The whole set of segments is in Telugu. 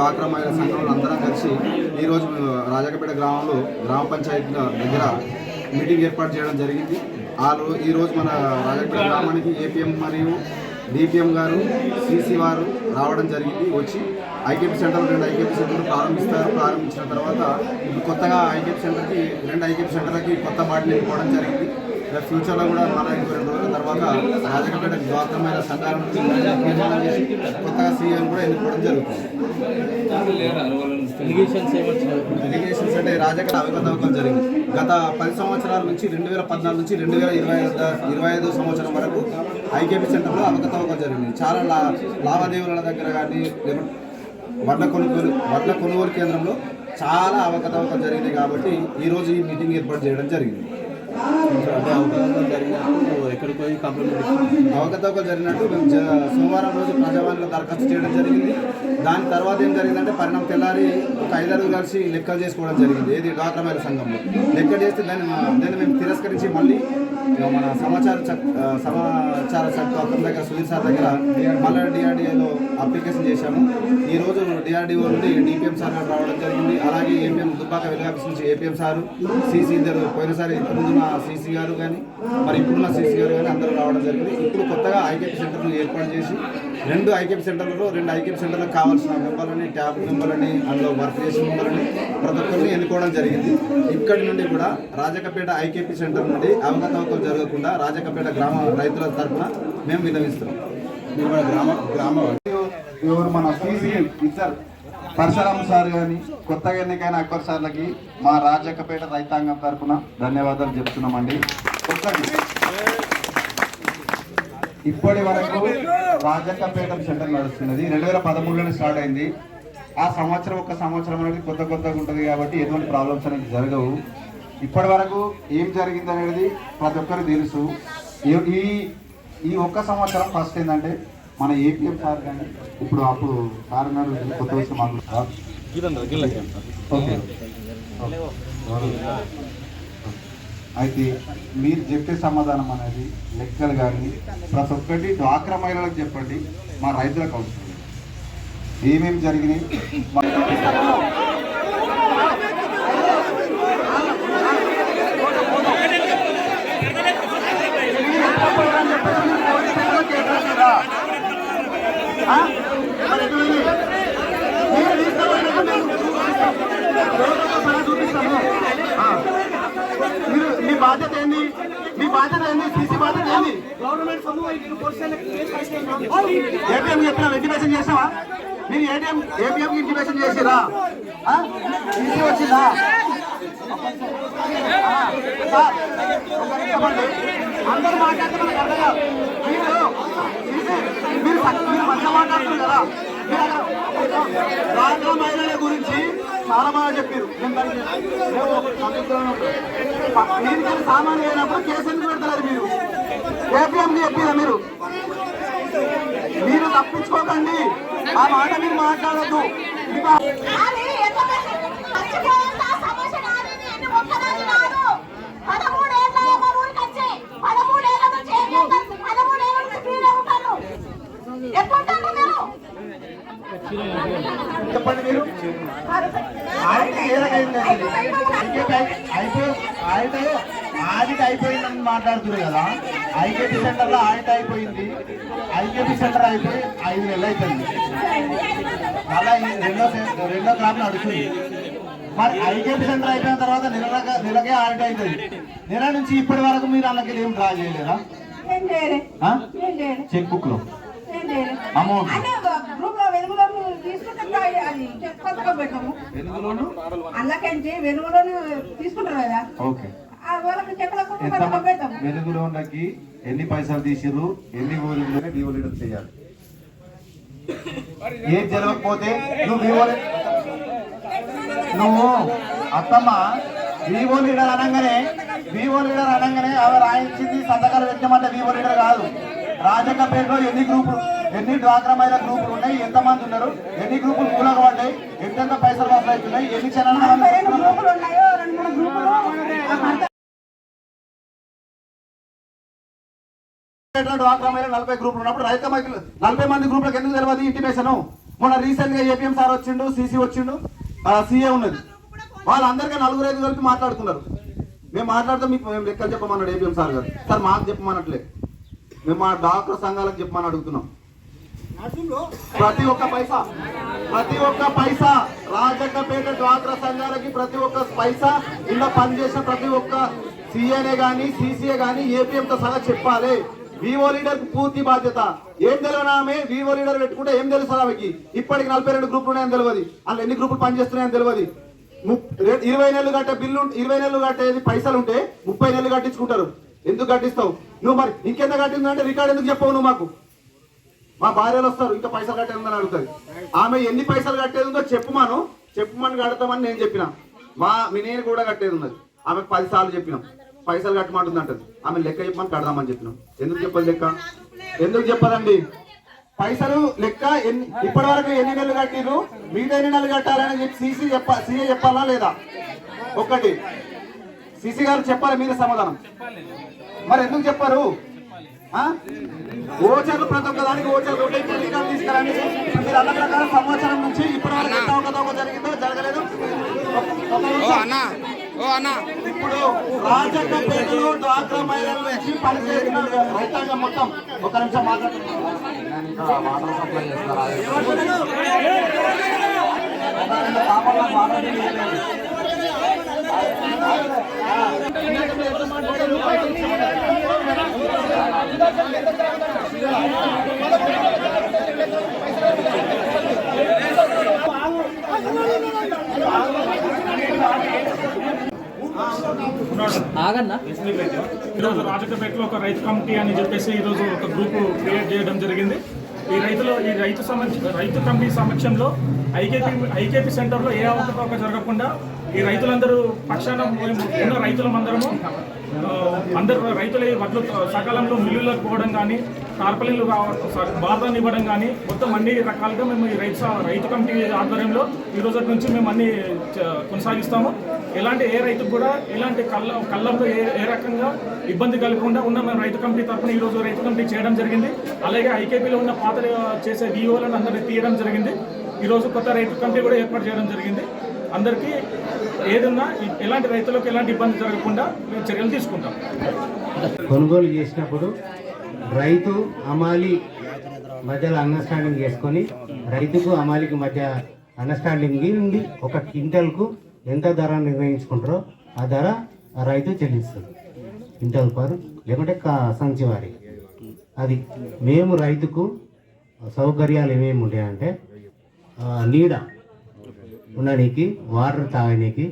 డ్వాక్రా మహిళా సంఘంలో అందరం కలిసి ఈరోజు రాజకపేట గ్రామంలో గ్రామ పంచాయతీల దగ్గర మీటింగ్ ఏర్పాటు చేయడం జరిగింది. వాళ్ళు ఈరోజు మన రాజకపేట గ్రామానికి ఏపీఎం మరియు డిపిఎం గారు సిసి వారు రావడం జరిగింది. వచ్చి ఐకేపీ సెంటర్ రెండు ఐకేపీ సెంటర్లు ప్రారంభిస్తారు. ప్రారంభించిన తర్వాత ఇప్పుడు కొత్తగా ఐకేపీ సెంటర్కి రెండు ఐకేపీ సెంటర్లకి కొత్త బాటిల్ ఇవ్వడం జరిగింది. రేపు ఫ్యూచర్లో కూడా మళ్ళీ ఇంకో రెండు రోజుల తర్వాత రాజకపేట డ్వాక్రమైన సంఘాల నుంచి నిర్మాణం చేసి కొత్తగా సీఎం కూడా ఎన్నుకోవడం జరుగుతుంది. ఎలిగేషన్స్ అంటే రాజకీయ అవకతవకం జరిగింది. గత పది సంవత్సరాల నుంచి రెండు వేల పద్నాలుగు నుంచి రెండు వేల ఇరవై ఇరవై ఐదు సంవత్సరం వరకు ఐకేపీ సెంటర్లో అవకతవకం జరిగింది చాలా లా లావాదేవీల దగ్గర కానీ వడ్ల కొనుగోలు వడ్ల కొనుగోలు కేంద్రంలో చాలా అవకతవకం జరిగింది కాబట్టి ఈరోజు ఈ మీటింగ్ ఏర్పాటు చేయడం జరిగింది. అంటే అవకాశం జరిగినట్టు ఎక్కడికి పోయి కంప్లైంట్ అవకతవకలు జరిగినట్టు మేము సోమవారం రోజు ప్రజావాణిలో దరఖాస్తు చేయడం జరిగింది. దాని తర్వాత ఏం జరిగిందంటే పరిణామం తెల్లారి ఒక ఐదారు కలిసి లెక్కలు చేసుకోవడం జరిగింది. ఏది డాక్రమైన సంఘంలో. లెక్క చేస్తే దాన్ని దాన్ని మేము తిరస్కరించి మళ్ళీ మన సమాచార సమాచార చట్టం అతని దగ్గర సుధీర్ సార్ దగ్గర మళ్ళీ డిఆర్డిఏలో అప్లికేషన్ చేశాము. ఈ రోజు డిఆర్డిఓ నుండి డిపిఎం సార్ రావడం జరిగింది. అలాగే ఏపీఎం దుబ్బాక వెలుగు ఆఫీస్ నుంచి ఏపీఎం సారు సీసీ ఇద్దరు పోయినసారి ముందున్న సీసీ గారు కానీ మరి ఇప్పుడున్న సీసీ గారు కానీ అందరూ రావడం జరిగింది. ఇప్పుడు కొత్తగా ఐకేపీ సెంటర్ను ఏర్పాటు చేసి రెండు ఐకేపీ సెంటర్లలో రెండు ఐకేపీ సెంటర్లకు కావాల్సిన మెంబర్లని ట్యాబ్ మెంబర్లని అందులో వర్క్ చేసిన మెంబర్లని ప్రతి ఒక్కరిని ఎన్నుకోవడం జరిగింది. ఇక్కడి నుండి కూడా రాజకపేట ఐకేపీ సెంటర్ నుండి అవకతవకలు జరగకుండా రాజకపేట గ్రామ రైతుల తరఫున మేము విన్నవిస్తున్నాం. మీరు గ్రామ గ్రామ ఎవరు మన సీసీ ఇద్దరు పరశురామ్ సార్ కానీ కొత్తగా ఎన్నికైన అక్బర్ సార్లకి మా రాజకపేట రైతాంగం తరఫున ధన్యవాదాలు చెప్తున్నామండి. ఒక్కటి. ఇప్పటి వరకు రాజకపేట సెంటర్ నడుస్తున్నది. రెండు వేల పదమూడులోనే స్టార్ట్ అయింది. ఆ సంవత్సరం ఒక సంవత్సరం అనేది కొత్త కొత్తగా ఉంటుంది కాబట్టి ఎటువంటి ప్రాబ్లమ్స్ అనేది జరగవు. ఇప్పటి వరకు ఏం జరిగింది అనేది ప్రతి ఒక్కరికి తెలుసు. ఈ- ఈ ఒక్క సంవత్సరం ఫస్ట్ ఏంటంటే మన ఏపీఎం సార్ కానీ ఇప్పుడు అప్పుడు సార్ ఉన్నారు కొత్త విషయం మాట్లాడుతున్నారు ఓకే. అయితే మీరు చెప్పే సమాధానం అనేది లెక్కలు కానీ ప్రతి ఒక్కటి డ్వాక్రా మహిళలకు చెప్పండి మా రైతులకు అవసరం. ఏమేమి జరిగినాయి మా- మీరు మీ బాధ్యత ఏంది? మీ బాధ్యత ఏంది? సీసీ బాధ్యత ఏంది? ఏటీఎం చెప్పినా ఇంటిమేషన్ చేసావా మీరు ఏటీఎం ఏటీఎం ఇంటిమేషన్ చేసిరా? సీసీ వచ్చిందా. అందరూ మాట్లాడితే మనకు అర్థం కాదు. మీరు మీరు మంచిగా మాట్లాడుతున్నారు కదా. డ్వాక్రా మహిళల గురించి చాలా బాగా చెప్పారు. మీరు కానీ సామాన్లు అయినప్పుడు కేసు ఎందుకు పెడతారు మీరు? ఏపీఎం చెప్పారా మీరు? మీరు తప్పించుకోకండి. ఆ మాట మీరు మాట్లాడద్దు. ఎప్పుడు చెప్పండి మీరు? ఆయన ఏ రకమైంది ఆడిట్ అయిపోయిందని మాట్లాడుతున్నారు కదా. ఐకేపీ సెంటర్లో ఆడిట్ అయిపోయింది. ఐకేపీ సెంటర్ అయిపోయి ఐదు నెలలు అవుతుంది మళ్ళా ఈ రెండో రెండో క్రాప్ నడుస్తుంది. మరి ఐకేపీ సెంటర్ అయిపోయిన తర్వాత నెల నెలకే ఆడిట్ అవుతుంది నెల నుంచి ఇప్పటి వరకు మీరు అందుకే ఏం డ్రా చేయలేరా చెక్ బుక్లో అమౌంట్ అంటే గ్రూప్లో వెలుగులో తీసుకుంటే అది వెలుగులోనే తీసుకుంటారు కదా. ఓకే. ఎన్ని పైసలు తీసిర్రు ఎన్ని ఊరిలోనే లీడర్ చేయాలి ఏం జరగకపోతే నువ్వు నువ్వు అత్తమ్మ వివో లీడర్ అనగానే వివో లీడర్ అనగానే ఆమె రాయించింది సంతకాలు పెట్టమంటే వివో లీడర్ కాదు. రాజకపేటలో ఎన్ని గ్రూపులు ఎన్ని డ్వాక్రమైన గ్రూపులు ఉన్నాయి? ఎంతమంది ఉన్నారు? ఎన్ని గ్రూపులు మూలక పడ్డాయి ఎంతెంత పైసలు వసూలు అవుతున్నాయి? ఎన్ని ఛానల్ డ్వాక్రా మహిళ నలభై గ్రూపులు ఉన్నప్పుడు రైతు నలభై మంది గ్రూపులకు ఎందుకు తెలియదు ఇంటిమేషన్ మొన్న రీసెంట్గా ఏపీఎం సార్ వచ్చిండు సీసీ వచ్చిండు సీఏ ఉన్నది. వాళ్ళందరికీ నలుగురు ఐదు కలిపి మాట్లాడుకున్నారు. మేము మాట్లాడితే మీకు మేము లెక్కలు చెప్పమన్నాడు ఏపీఎం సార్ గారు. సార్ మాకు చెప్పమన్నట్లే మేము మా డాక్టర్ సంఘాలకు చెప్పమని అడుగుతున్నాం. ప్రతి ఒక్క పైసా. ప్రతి ఒక్క పైసా. రాజన్నపేట డ్వాక్రా సంఘాలకి ప్రతి ఒక్క పైసా. ఇలా పనిచేసిన ప్రతి ఒక్క సీఏనే కానీ సీసీఏ కానీ ఏపీఎంతో సహా చెప్పాలి. వివో లీడర్ పూర్తి బాధ్యత. ఏం తెలియదు ఆమె? వివో లీడర్ పెట్టుకుంటే ఏం తెలుసు ఆమెకి? ఇప్పటికి నలభై రెండు గ్రూపులు ఉన్నాయని తెలియదు. అందులో ఎన్ని గ్రూపులు పనిచేస్తున్నాయని తెలియదు. ఇరవై నెలలు కట్టే బిల్లు ఇరవై నెలలు కట్టేది పైసలు ఉంటే ముప్పై నెలలు కట్టించుకుంటారు. ఎందుకు కట్టిస్తావు? నువ్వు మరి ఇంకెంత కట్టిందంటే రికార్డు ఎందుకు చెప్పవు నువ్వు మాకు? మా భార్యలు వస్తారు ఇంకా పైసలు కట్టేదని అడుగుతుంది ఆమె ఎన్ని పైసలు కట్టేది ఉందో చెప్పుమాను చెప్పుమని కడతామని నేను చెప్పిన. మా మీ నేను కూడా కట్టేది ఉన్నది ఆమె పది సార్లు చెప్పినాం. పైసలు కట్టమంటుంది అంటది ఆమె లెక్క చెప్పమని కడదామని చెప్పినాం. ఎందుకు చెప్పదు లెక్క? ఎందుకు చెప్పదండి? పైసలు లెక్క ఎన్ని ఇప్పటి వరకు ఎన్ని నెలలు కట్టిరు మిగతా ఎన్ని నెలలు కట్టాలని చెప్పి సీసీ చెప్ప సీఏ చెప్పాలా లేదా? ఒక్కటి. సీసీ గారు చెప్పాలి మీద సమాధానం. మరి ఎందుకు చెప్పారు? ఓచర్లు ప్రతి ఒక్క దానికి ఓచర్లు ఉంటాయి టెలికాం తీసుకురండి. మీరు అన్న ప్రకారం సంవత్సరం నుంచి ఇప్పటి వరకు ఎంత అవకతవక జరిగిందో జరగలేదు. ఒక- ఒక నిమిషం. ఇప్పుడు రాజన్నపేటలో డ్వాక్రా మహిళల నుంచి పనిచేసిన రైతాంగం మొత్తం. ఒక నిమిషం మాట్లాడుతున్నాను వాటర్ సప్లై ఈరోజు రాజకపేటలో ఒక రైతు కమిటీ అని చెప్పేసి ఈరోజు ఒక గ్రూప్ క్రియేట్ చేయడం జరిగింది. ఈ రైతులు ఈ రైతు సమక్ష రైతు కమిటీ సమక్షంలో ఐకేపీ ఐకేపీ సెంటర్లో ఏ అవకతవక జరగకుండా ఈ రైతులందరూ పక్షాన ఉన్న రైతులమందరము అందరు రైతుల వడ్లు సకాలంలో మిల్లులకు పోవడం కానీ టార్పలిన్లు బాధాన్ని ఇవ్వడం కానీ మొత్తం అన్ని రకాలుగా మేము ఈ రైతు రైతు కమిటీ ఆధ్వర్యంలో ఈ రోజు నుంచి మేము అన్ని కొనసాగిస్తాము. ఎలాంటి ఏ రైతుకు కూడా ఎలాంటి కళ్ళ కళ్ళంలో ఏ ఏ రకంగా ఇబ్బంది కలగకుండా ఉన్న మేము రైతు కమిటీ తరఫున ఈరోజు రైతు కమిటీ చేయడం జరిగింది. అలాగే ఐకేపీలో ఉన్న పాత చేసే విఓలను అందరినీ తీయడం జరిగింది. ఈరోజు కొత్త రైతు కమిటీ కూడా ఏర్పాటు చేయడం జరిగింది. అందరికీ ఏదన్నా ఎలాంటి రైతులకు ఎలాంటి ఇబ్బంది జరగకుండా మేము చర్యలు తీసుకుంటాం. కొనుగోలు చేసినప్పుడు రైతు అమాలి మధ్యలో అండర్స్టాండింగ్ చేసుకొని రైతుకు అమాలికి మధ్య అండర్స్టాండింగ్ నుండి ఒక క్వింటల్కు ఎంత ధర నిర్ణయించుకుంటారో ఆ ధర ఆ రైతు చెల్లిస్తుంది క్వింటల్ పర్ లేకుంటే కా- సంచి వారి అది మేము రైతుకు సౌకర్యాలు ఏమేమి ఉంటాయంటే నీడ ఉండడానికి వాటర్ తాగడానికి.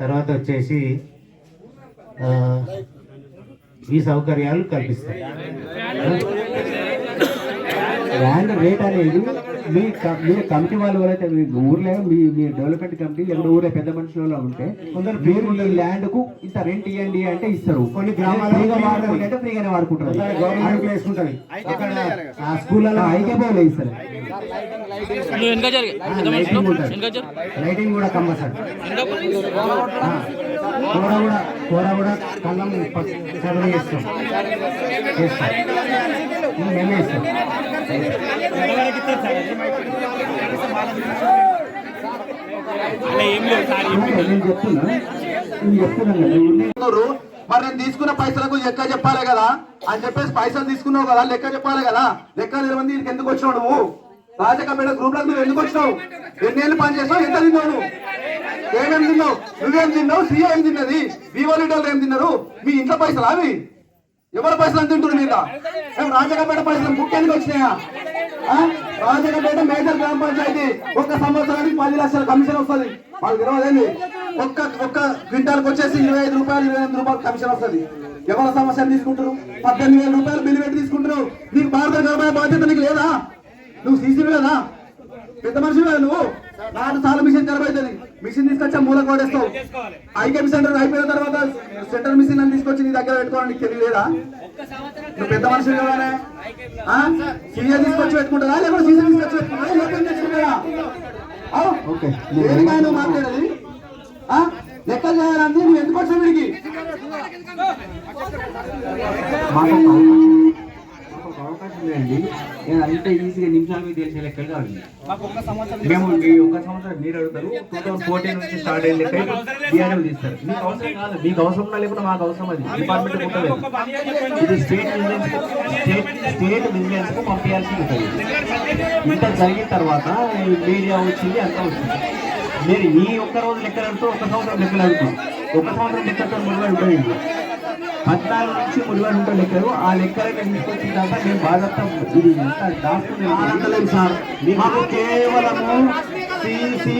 తర్వాత వచ్చేసి ఈ సౌకర్యాలు కల్పిస్తాయి ల్యాండ్ రేట్ అనేది మీ మీ కమిటీ వాళ్ళు ఎవరైతే మీ ఊర్లో మీ మీ డెవలప్మెంట్ కమిటీ లేకపోతే ఊర్లో పెద్ద మనుషులలో ఉంటే కొందరు మీరు ఈ ల్యాండ్కు ఇంత రెంట్ ఇవ్వండి అంటే ఇస్తారు. కొన్ని అంటే ఫ్రీగానే వాడుకుంటారు. గవర్నమెంట్ ఆ స్కూళ్ళలో ఐకే పోలే ఇస్తారు లైటింగ్ కూడా కంపల్సరీ. కూడా కూర కూడా కళ్ళం చదువు చేస్తాం. మేమే ఇస్తాం నేను చెప్తున్నా చెప్తున్నాను. మరి నేను తీసుకున్న పైసలకు లెక్క చెప్పాలి కదా? అని చెప్పేసి పైసలు తీసుకున్నావు కదా లెక్క చెప్పాలి కదా? లెక్క తెలియదు దీనికి ఎందుకు వచ్చినావు నువ్వు? రాజకపేట గ్రూప్లో నువ్వు ఎందుకు వచ్చినావు? ఎన్నేళ్ళు పని చేసావు? ఎంత తిన్నావు ఏమేం తిన్నావు? నువ్వేం తిన్నావు? సీఏ ఏం తిన్నది? మీ లీడర్లు ఏం తిన్నారు? మీ ఇంట్లో పైసలు అవి? ఎవరి పైసలు అని తింటున్నారు మీద రాజగపేట పైసలు ముఖ్యానికి వచ్చినాయా? రాజగపేట మేజర్ గ్రామ పంచాయతీ. ఒక్క సంవత్సరానికి పది లక్షల కమిషన్ వస్తుంది. వాళ్ళకి తెలియదండి ఒక్క ఒక్క క్వింటాల్కి వచ్చేసి ఇరవై ఐదు రూపాయలు ఇరవై ఎనిమిది రూపాయలు కమిషన్ వస్తుంది. ఎవరి సమస్యలు తీసుకుంటారు పద్దెనిమిది వేల రూపాయలు బిల్లు పెట్టి తీసుకుంటారు నీకు భారత గర్భ బాధ్యత నీకు లేదా? నువ్వు సీసీ లేదా పెద్ద మనిషి కదా నువ్వు? నాలుగు సార్లు మిషన్ ఖరాబ్ అవుతుంది మిషన్ తీసుకొచ్చా మూల కొడేస్తావు ఐకేపీ సెంటర్ అయిపోయిన తర్వాత సెంటర్ మిషన్ అని తీసుకొచ్చి నీ దగ్గర పెట్టుకోవాలని నీకు తెలియలేదా నువ్వు పెద్ద మనిషి కదానే సీఏ తీసుకొచ్చి పెట్టుకుంటారా లేకపోతే సీసీ తీసుకొచ్చి పెట్టుకుంటారా? ఓకే. దేనికైనా నువ్వు మాట్లాడేది? లెక్కలు చేయాలంటే నువ్వు ఎందుకు వచ్చావు వీడికి? ఉన్నాయండి నేను అంత ఈజీగా నిమిషాల మీద తెలిసే లెక్కలు కాదు మేము మీ ఒక సంవత్సరం మీరు అడుగుతారు. టూ థౌసండ్ ఫోర్టీన్ నుంచి స్టార్ట్ అయిన లెక్క డిఆర్ఎం తీస్తారు. మీకు అవసరం కాదు. మీకు అవసరం ఉన్నా లేకుండా మాకు అవసరం అది. డిపార్ట్మెంట్ ఉంటుంది ఇది స్టేట్ విజిలెన్స్ స్టేట్ స్టేట్ విజిలెన్స్కు పంపించాల్సి ఉంటుంది. ఇంత జరిగిన తర్వాత ఈ మీడియా వచ్చింది అంతా వచ్చింది మీరు ఈ ఒక్క రోజు లెక్కలు అడుగుతూ ఒక సంవత్సరం లెక్కలు అడుగుతాం. ఒక సంవత్సరం లెక్కలతో ముడిపడి ఉంటుంది పద్నాలుగు నుంచి ముడిపడి ఉంటే లెక్కలు ఆ లెక్కలకి తీసుకొచ్చిన తర్వాత మేము బాధపడతాం ఇది ఇంత దాచుకునే సార్. మాకు కేవలము సిసి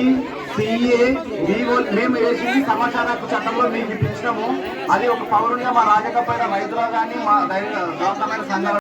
సిఏ వివో మేము వేసింది సమాచార చట్టంలో మీకు ఇప్పించినాము. అది ఒక పౌరునిగా మా రాజకపైన రైతులు కానీ మా దైవ సంఘాల